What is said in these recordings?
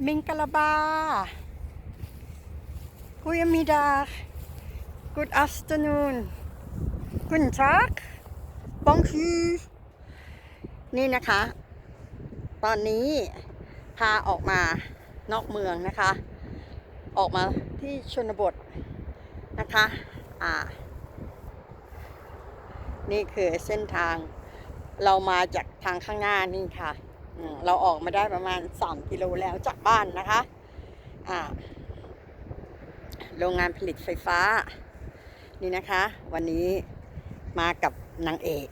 Minkalaba. Goedemiddag. Good afternoon. Guten Tag. Bonjour. นี่นะคะ ตอนนี้พาออกมานอกเมืองนะคะ ออกมาที่ชนบทนะคะ อ่า นี่คือเส้นทางเรามาจากทางข้างหน้านี่ค่ะ เราออกมาได้ประมาณ 3 กิโลแล้วจากบ้านนะคะอ่าโรงงานผลิตไฟฟ้า นี่นะคะ วันนี้มากับนางเอก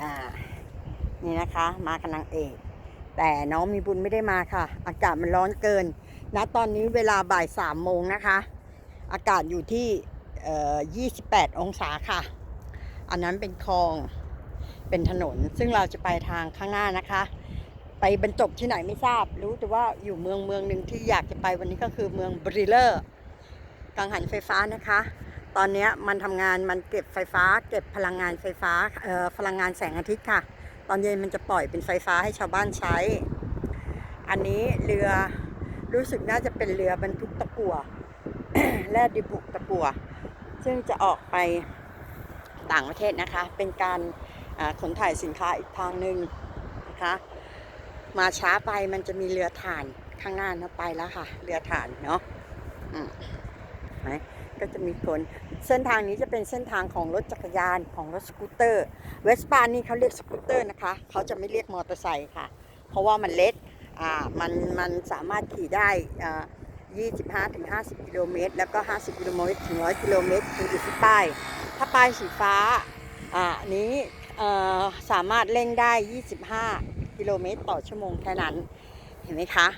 อ่านี่นะคะ มากับนางเอก แต่น้องมีบุญไม่ได้มาค่ะ อากาศมันร้อนเกินณตอนนี้เวลาบ่ายสามโมงนะคะ อากาศอยู่ที่เอ่อ28 องศาค่ะ อันนั้นเป็นคลองเป็นถนนซึ่งเราจะไปทางข้างหน้านะคะ ไปบรรจบที่ไหนไม่ทราบ รู้แต่ว่าอยู่เมืองเมืองหนึ่งที่อยากจะไปวันนี้ก็คือเมืองบริเลอร์กังหันไฟฟ้านะคะ ตอนนี้มันทำงานมันเก็บไฟฟ้า เก็บพลังงานไฟฟ้าเอ่อพลังงานแสงอาทิตย์ค่ะ ตอนเย็นมันจะปล่อยเป็นไฟฟ้าให้ชาวบ้านใช้ อันนี้เรือรู้สึกน่าจะเป็นเรือบรรทุกตะกั่วแร่ดิบุกตะกั่วซึ่งจะออกไปต่างประเทศนะคะ เป็นการขนถ่ายสินค้าอีกทางหนึ่งนะคะ มาช้าไปมันจะมีเรือถ่านข้างหน้านะไปแล้วค่ะ เรือถ่านเนาะไหนก็จะมีคนเส้นทางนี้จะเป็นเส้นทางของรถจักรยานของรถสกูตเตอร์เวสปานี่เขาเรียกสกูตเตอร์นะคะเขาจะไม่เรียกมอเตอร์ไซค์ค่ะ เพราะว่ามันเล็กอ่ามันมันสามารถขี่ได้อ่า25ถึง50 กิโลเมตร แล้วก็ 50 กิโลเมตร ถึง 100 กิโลเมตรคืออยู่ที่ป้าย ถ้าป้ายสีฟ้าอ่านี้เออสามารถเร่งได้ 25 กิโลเมตรต่อชั่วโมงแค่นั้น เห็นไหมคะ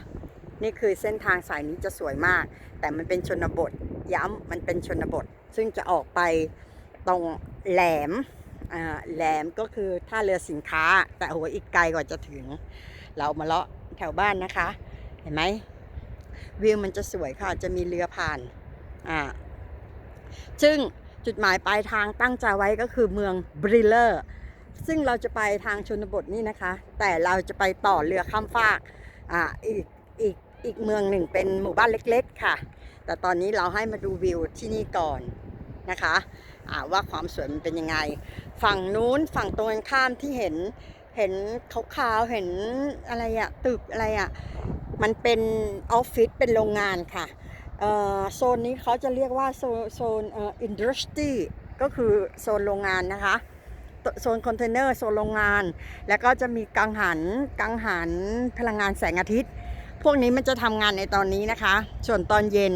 นี่คือเส้นทางสายนี้จะสวยมาก แต่มันเป็นชนบท ย้ำมันเป็นชนบท ซึ่งจะออกไปตรงแหลมแหลมก็คือท่าเรือสินค้า แต่โหอีกไกลกว่าจะถึง เรามาเลาะแถวบ้านนะคะ เห็นไหมวิวมันจะสวยค่ะ จะมีเรือผ่านอ่าซึ่งจุดหมายปลายทางตั้งใจไว้ก็คือเมืองบริเลอร์ ซึ่งเราจะไปทางชนบทนี่นะคะ แต่เราจะไปต่อเรือข้ามฟากอ่าอีกอีกอีกเมืองหนึ่งเป็นหมู่บ้านเล็กๆค่ะ แต่ตอนนี้เราให้มาดูวิวที่นี่ก่อนนะคะอ่าว่าความสวยมันเป็นยังไง ฝั่งนู้นฝั่งตรงกันข้ามที่เห็นเห็นขาวๆเห็นอะไรอะตึกอะไรอะมันเป็นออฟฟิศเป็นโรงงานค่ะโซนนี้เขาจะเรียกว่าโซนโซนเอ่ออินดัสทรีก็คือโซนโรงงานนะคะ โซนคอนเทนเนอร์โซนโรงงาน แล้วก็จะมีกังหันกังหันพลังงานแสงอาทิตย์ พวกนี้มันจะทำงานในตอนนี้นะคะ ส่วนตอนเย็น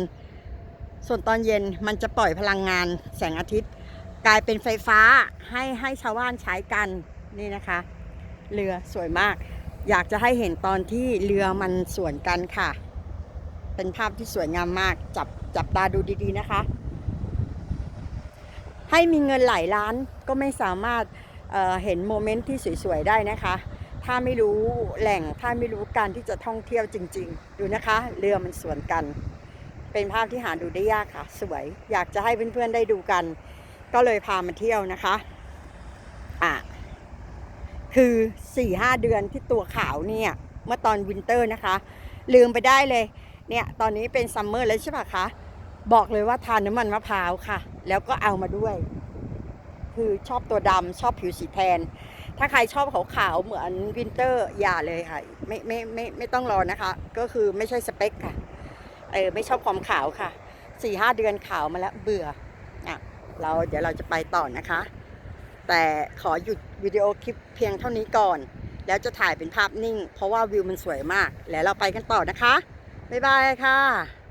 ส่วนตอนเย็นมันจะปล่อยพลังงานแสงอาทิตย์ กลายเป็นไฟฟ้าให้ให้ชาวบ้านใช้กันนี่นะคะ เรือสวยมาก อยากจะให้เห็นตอนที่เรือมันสวนกันค่ะ เป็นภาพที่สวยงามมากจับจับตาดูดีๆนะคะ ให้มีเงินหลายล้านก็ไม่สามารถเเห็นโมเมนต์ที่สวยๆได้นะคะ ถ้าไม่รู้แหล่งถ้าไม่รู้การที่จะท่องเที่ยวจริง ๆ ดูนะคะ เรือมันสวนกัน เป็นภาพที่หาดูได้ยากค่ะ สวยอยากจะให้เพื่อนๆได้ดูกัน ก็เลยพามาเที่ยวนะคะอะคือ4ี่ห้าเดือนที่ตัวขาวเนี่ยเมื่อตอนวินเตอร์นะคะ ลืมไปได้เลย เนี่ย ตอนนี้เป็นซัมเมอร์แล้วใช่ปะคะ บอกเลยว่าทานน้ำมันมะพร้าวค่ะ แล้วก็เอามาด้วย คือชอบตัวดำชอบผิวสีแทน ถ้าใครชอบขาวๆเหมือนวินเตอร์อย่าเลยค่ะ ไม่ไม่ไม่ไม่ต้องรอนะคะ ก็คือไม่ใช่สเปคค่ะเออไม่ชอบความขาวค่ะสี่ห้าเดือนขาวมาแล้วเบื่ออะเราเดี๋ยวเราจะไปต่อนะคะ แต่ขอหยุดวิดีโอคลิปเพียงเท่านี้ก่อน แล้วจะถ่ายเป็นภาพนิ่ง เพราะว่าวิวมันสวยมาก แล้วเราไปกันต่อนะคะ บ๊ายบายค่ะ